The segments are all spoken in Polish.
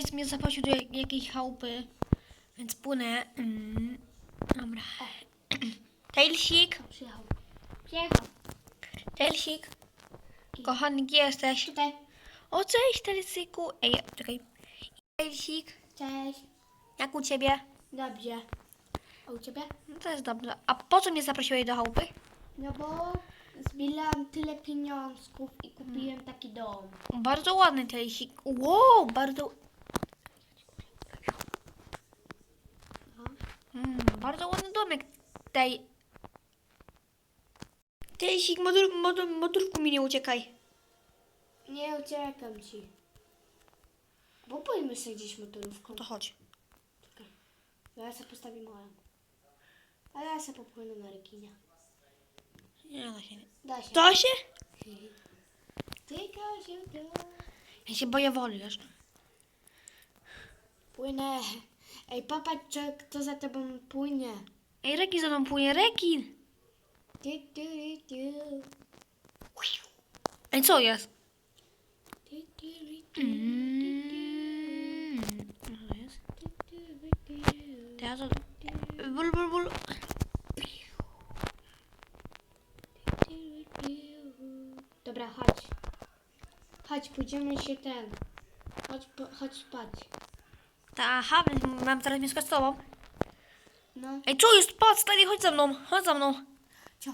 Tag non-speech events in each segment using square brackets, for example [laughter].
Tails mnie zaprosił do jak- jakiejś chałupy, więc płynę. Mm, dobra. [clears throat] Tailsik, Przyjechał. Przyjechał. Tailsik. Kochany, gdzie jesteś? Tutaj. O, cześć, Tailsiku. Ej, czekaj. Tailsik, Cześć. jak u ciebie? Dobrze. A u ciebie? No to jest dobrze. A po co mnie zaprosiłeś do chałupy? No bo zbierałam tyle pieniążków i kupiłem taki dom. Bardzo ładny Tailsik. Wow, bardzo... No. Mm, bardzo ładny domek. Tej... Tailsik, motor, motor, motorku mi nie uciekaj. Nie uciekam ci. Bo pójdźmy sobie gdzieś motorówką. To chodź. Czekaj. Ja sobie postawię moją. A ja sobie popłynę na rekinie. Nie da się. nie. Da się. To się? Tylko się da. Ja się boję wody, wiesz. Płynę. Ej, popatrz, czy kto za tobą płynie. Ej, rekin za mną płynie, rekin. Tu, tu, tu. Ej, co jest? Mm. Co jest? tu, tu, tu. Teraz to... Bul, bul, bul. Dobra, chodź. Chodź, pójdziemy się ten. Chodź, po, chodź spać. Ta, aha, mam teraz mieszkać z tobą. No, Ej, co jest? Patrz, stary, chodź za mną, chodź za mną. co?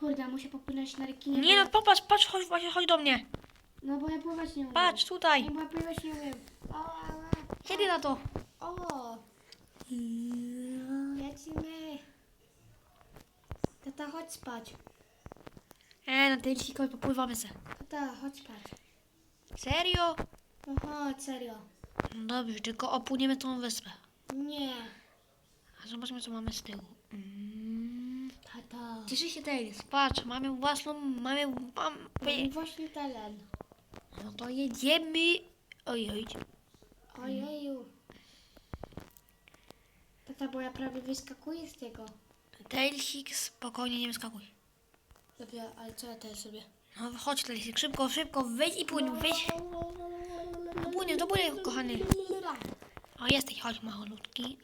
Kurde, muszę popłynąć na rekinie. Nie no, popatrz, patrz, chodź, właśnie, chodź do mnie. No bo ja pływać nie umiem. Patrz, tutaj. Nie, bo ja pływać nie umiem. O, ała. Kiedy na to? O, lecimy. Tata, chodź spać. E, na tej lisiku popływamy se. Tata, chodź spać. Serio? No chodź, serio. No dobrze, tylko opłyniemy tą wyspę. Nie. A zobaczmy, co mamy z tyłu. Mm. Tata. Cieszy się Tails. Patrz, mamy własną, mamy... Mam, Mam właśnie telen. no to jedziemy. Oj, oj. Ojeju. Tata, bo ja prawie wyskakuję z tego. Tailsik, spokojnie, nie wyskakuj. Dobrze, ale co ja teraz sobie? No chodź Tailsik, szybko, szybko, wejdź i płyń, wejdź. Dopłynie, dopłynie, kochany. O, jesteś, chodź, malutki.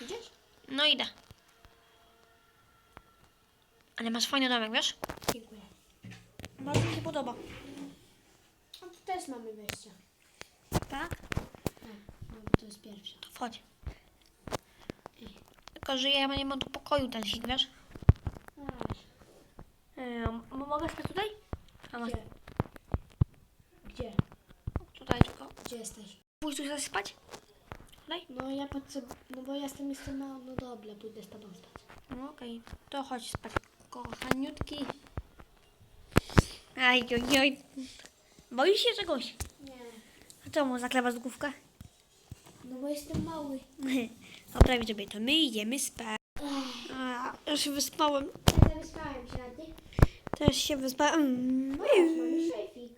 Idziesz? No idę. Ale masz fajny domek, wiesz? Dziękuję. Bardzo mi się podoba. A tu też mamy wejście. Tak? Tak, no bo to jest pierwsze. To wchodź. Tylko, że ja nie mam tu pokoju Tailsik, wiesz? Aż. Ehm, mogę spać tutaj? A, no, Gdzie? Gdzie? tutaj tylko. Gdzie jesteś? Pójdź tu spać? Tutaj? No ja potrzebuję, no bo jestem jeszcze mało, no dobra, pójdę z tobą spać. No okej, to chodź spać, kochaniutki. Aj, oj, oj. Boisz się czegoś? Nie. A co mu zaklewa z główka? No bo jestem mały. [laughs] Dobra, widzowie, to my idziemy spać. A, ja się wyspałem. Ja wyspałem się, a ty? Też się wyspałem. No ja już mamy szefik.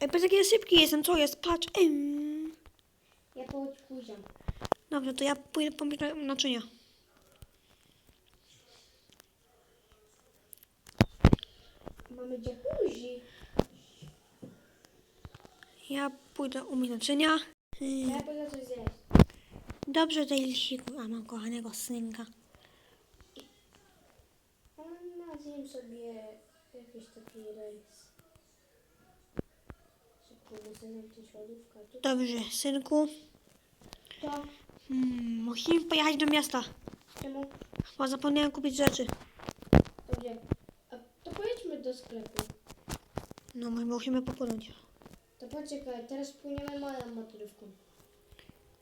Ej, patrz jaki ja szybki jestem, co jest? Patrz. Ym. Ja pójdę. Dobrze, to ja pójdę na naczynia. Mamy jacuzzi. Ja pójdę umyć naczynia. Ja pójdę coś zjeść. Dobrze, Dejlisiku. A mam kochanego synka. A na zjem sobie jakiś taki rejs. Szybko coś lodówka. Dobrze, synku. To. Hmm, musimy pojechać do miasta. Czemu? Chyba zapomniałem kupić rzeczy. To? A to pojedźmy do sklepu. No, my musimy popłynąć. To poczekaj, teraz płyniemy moją motorówką.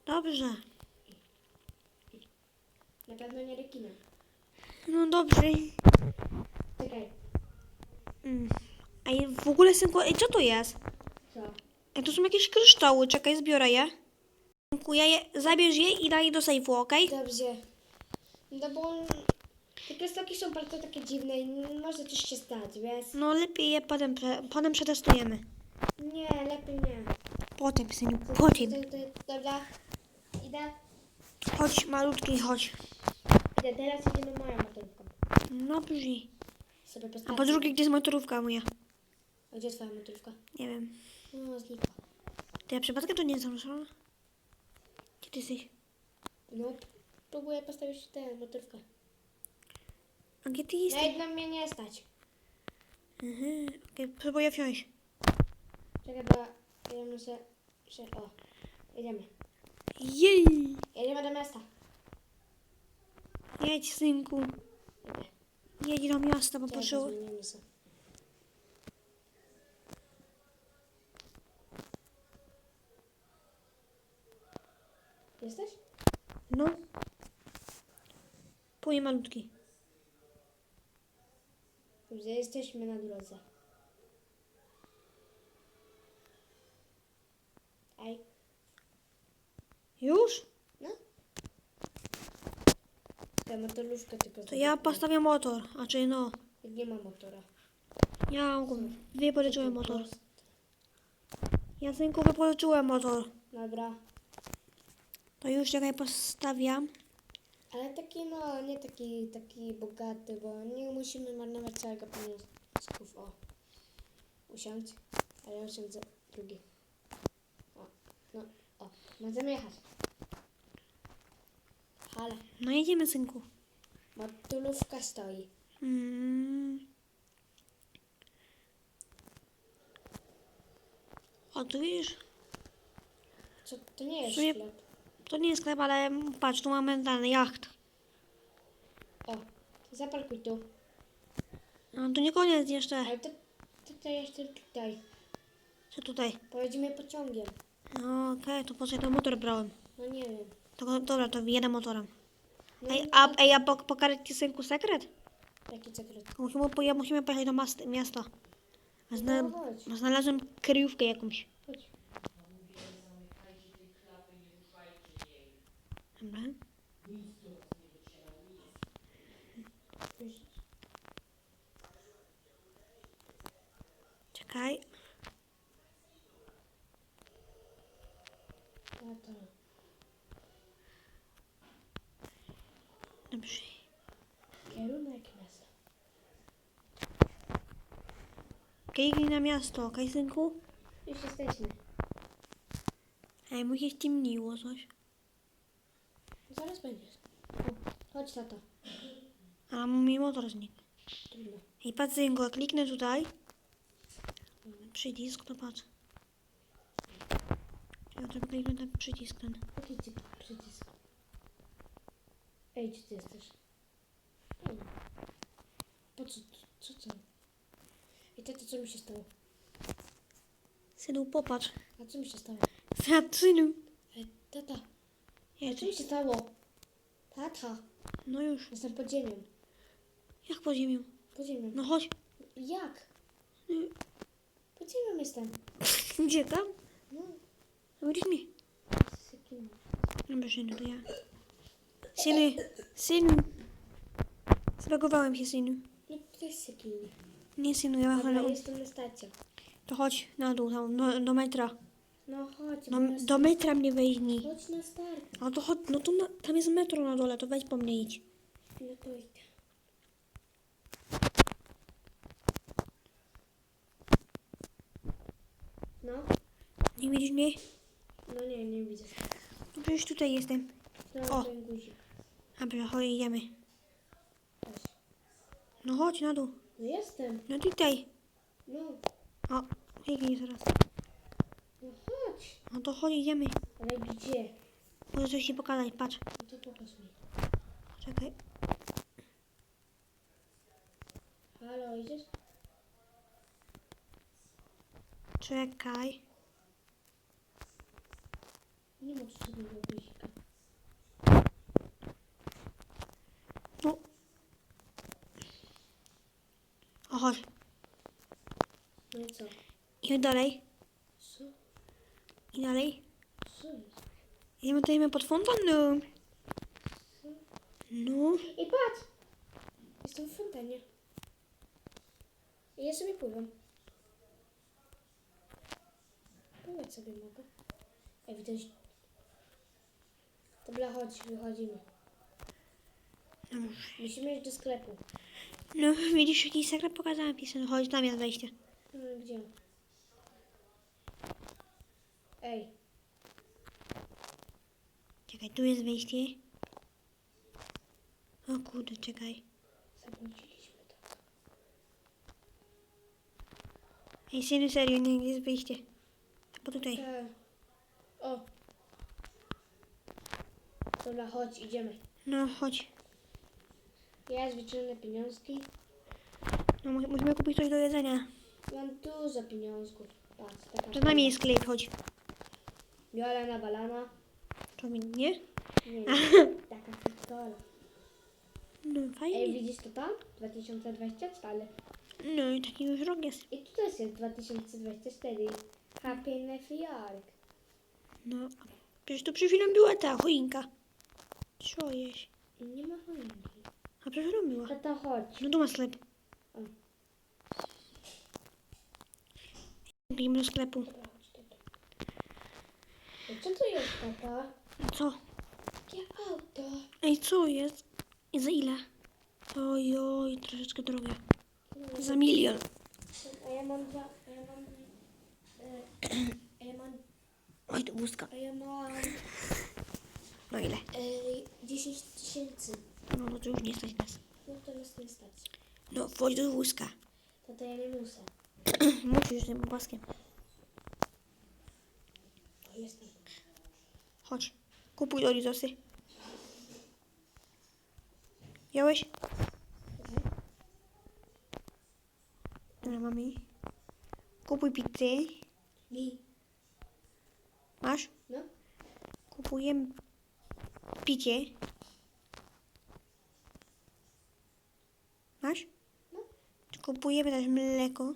Dobrze. Na pewno nie rekinem. No dobrze. Czekaj. Mm. Ej, w ogóle, synku, ej, co to jest? Co? Ej, to są jakieś kryształy. Czekaj, zbiorę je. Je, zabierz je i daj do sejfu, okej? Dobrze. No bo. Te krystałki są bardzo takie dziwne i może coś się stać, wiesz? No, lepiej je potem, prze, potem przetestujemy. Nie, lepiej nie. Potem, synu, potem. To- to- Dobra. Idę. Chodź, malutki, chodź. Idę, teraz idziemy moją motorówką. Dobrze. Sobie A postawię. po drugie, gdzie jest motorówka moja? A gdzie twoja motorówka? Nie wiem. No, znikła. To ja przypadkiem to nie? Gdzie ty jesteś? No, próbuję postawić tę motorówkę. A gdzie ty jesteś? Na mnie nie stać. Mhm, okej, próbuję wziąć. Czekaj, bo ja muszę... Się, o, jedziemy. Jej! Jedziemy do miasta. Jedź, synku. Jedź do miasta, bo zmienimy sobie. Jesteś? No. Pój malutki. Dobrze, jesteśmy na drodze. Ej, Już? no. Ta motorówka tylko... To ja postawię motor. A czy no. Nie ma motora. Ja wypożyczyłem motor. Ja synku wypożyczyłem motor. Dobra. To już czekaj postawiam. Ale taki, no, nie taki, taki bogaty, bo nie musimy marnować całego pieniążków. O, usiądź, a ja usiądę drugi. O, no, o, możemy jechać. Ale, No jedziemy synku. motylówka stoi. Mm. O tu widzisz? Co, to nie jest sklep. To nie jest sklep, ale patrz, tu mamy ten jacht. O, zaparkuj tu. No to nie koniec jeszcze. Ale to, to, to jeszcze tutaj. Co tutaj? Pojedziemy pociągiem. No okej, to po co ja ten motor brałem? No nie wiem. To, dobra, to jedę motorem. No, Ej, no, a, ej, a pok- pokażę ci synku sekret? Jaki sekret? Musimy, poje- musimy pojechać do mas- miasta. A Zna, No chodź. znalazłem kryjówkę jakąś. Chodź. Dobra. Czekaj. Dobrze. Kierunek miasta. Kliknij na miasto, okej synku? Już jesteśmy. Ej, mu się ściemniło coś. Zaraz będziesz. Chodź tato. A mi motor znikł. Trudno. Ej, patrz jak kliknę tutaj. Przycisk, to patrz. Ja tylko kliknę ten przycisk ten. Jaki ci przycisk? Ej, gdzie ty jesteś? O. Po co? Co co? I tato, co mi się stało? Synu, popatrz. A co mi się stało? Synu. Ej, tata, Jest. co mi się stało? Tata, No już. jestem pod ziemią. Jak pod ziemią? Pod ziemią. No chodź. Jak? Y, Pod ziemią jestem. [laughs] Gdzie tam? No, No widzisz mnie. z jakim... Dobra, synu, to ja. Synu, synu. Zbagowałem się, synu. No, to jest jakim... Nie, synu, ja Dobra, mam jestem na stacji. To chodź na dół, tam, do, do metra. No chodź, No, na do metra mnie weźmij. Chodź na start. No to chodź, no to na, tam jest metro na dole, to weź po mnie idź. No to idę. No? Nie widzisz mnie? No nie, nie widzę. No przecież tutaj jestem. No, O. ten guzik. Dobra, chodź, idziemy. No chodź na dół. No jestem. No tutaj. No. O, kliknij zaraz. No chodź. No to chodź, idziemy. Ale gdzie? Muszę coś ci pokazać, patrz. No to pokaż mi. Czekaj. Halo, idziesz? Czekaj. Nie ma żadnego guzika. No. O, chodź. No i co? Idź dalej. Dalej. Co jest? Idziemy tutaj pod fontanną. No. I patrz! Jestem w fontannie. I ja sobie pływam. Pływać sobie mogę. Ej, widać. Dobra, chodź, wychodzimy. No, Musimy iść do sklepu. no widzisz, jakiś sekret pokazałem pisem. Chodź, tam jest wejście. No, gdzie? Ej, Czekaj, tu jest wejście. O kurde, czekaj. zabłądziliśmy to. Ej, synu, serio, nie, jest wyjście? Bo tutaj. Tak. O. Dobra, chodź, idziemy. No, chodź. Ja wyciągnę pieniążki. No, mu- musimy kupić coś do jedzenia. Mam dużo pieniążków. Patrz, taka To z nami jest sklep, chodź. Biorę na balana. To mi nie? Nie, [laughs] taka pistola. No, Ej, fajnie. widzisz to tam? 2024. No i taki już rok jest. I tu też jest 2024. Happy New York. No, przecież tu przed chwilą była ta choinka. Co jest? Nie ma choinki. A przed chwilą była. Tata, chodź. No tu ma sklep. Idziemy do sklepu. Dobra, chodź tata. Ej, Co to jest, tata? Co? Jakie auto? Ej, co jest? I za ile? Oj, oj, troszeczkę drogie. Za milion. A ja mam dwa, a ja mam... E, a ja mam... Oj, to wózka. A ja mam... No ile? E, 10 tysięcy. No, no to już nie stać nas. No to nas nie stać. No, wchodź do wózka. Tata, ja nie muszę. [clears throat] Musisz tym paskiem. O, jestem. Chodź. Kupuj Doritosy. Wziąłeś? Dobra, mamy. Kupuj pizzę. Mi. No. Masz? Kupujemy picie. Masz? No. Kupujemy też mleko.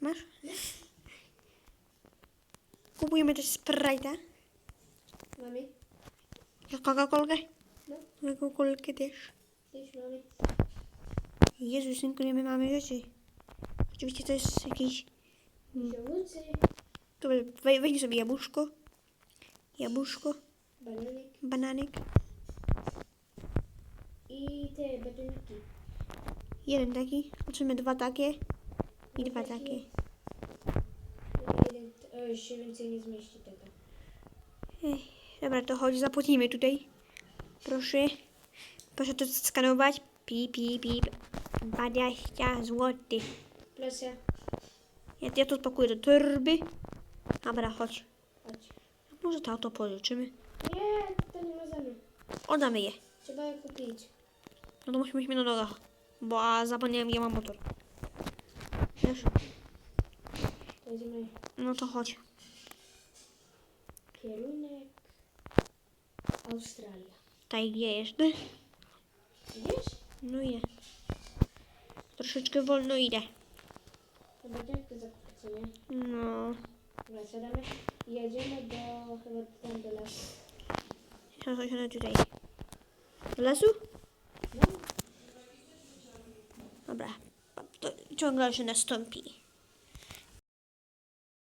Masz? Kupujemy też Sprite'a. Mamy? Coca-Colkę. No. Coca-Colkę też. Już mamy. Jezu, synku, nie my mamy rzeczy. Oczywiście to jest jakiś... Żołący. Tu we- weź sobie jabłuszko. Jabłuszko, Bananek. bananek. I te batoniki. Jeden taki. Otrzymamy dwa takie. I dwa Taki. takie. Jeden, już się więcej nie zmieści tego. Ech, dobra, to chodź, zapłacimy tutaj. Proszę. Proszę to skanować. Pip, pip, pip. 20 zł. Proszę. Ja, ja to spakuję do torby. Dobra, chodź. Chodź. Może to auto pożyczymy. Nie, to nie możemy. Oddamy je. Trzeba je kupić. No to musimy iść na nogach. Bo a zapomniałem, ja mam motor. To idziemy. No to chodź. Kierunek. Australia. Tutaj gdzie jeszcze? Widzisz? No idę. Troszeczkę wolno idę. To będzie jak to co nie? No. Dobra, siadamy. i Jedziemy do, chyba tam do lasu. Tutaj. Do lasu? No. Dobra. To ciągle się nastąpi.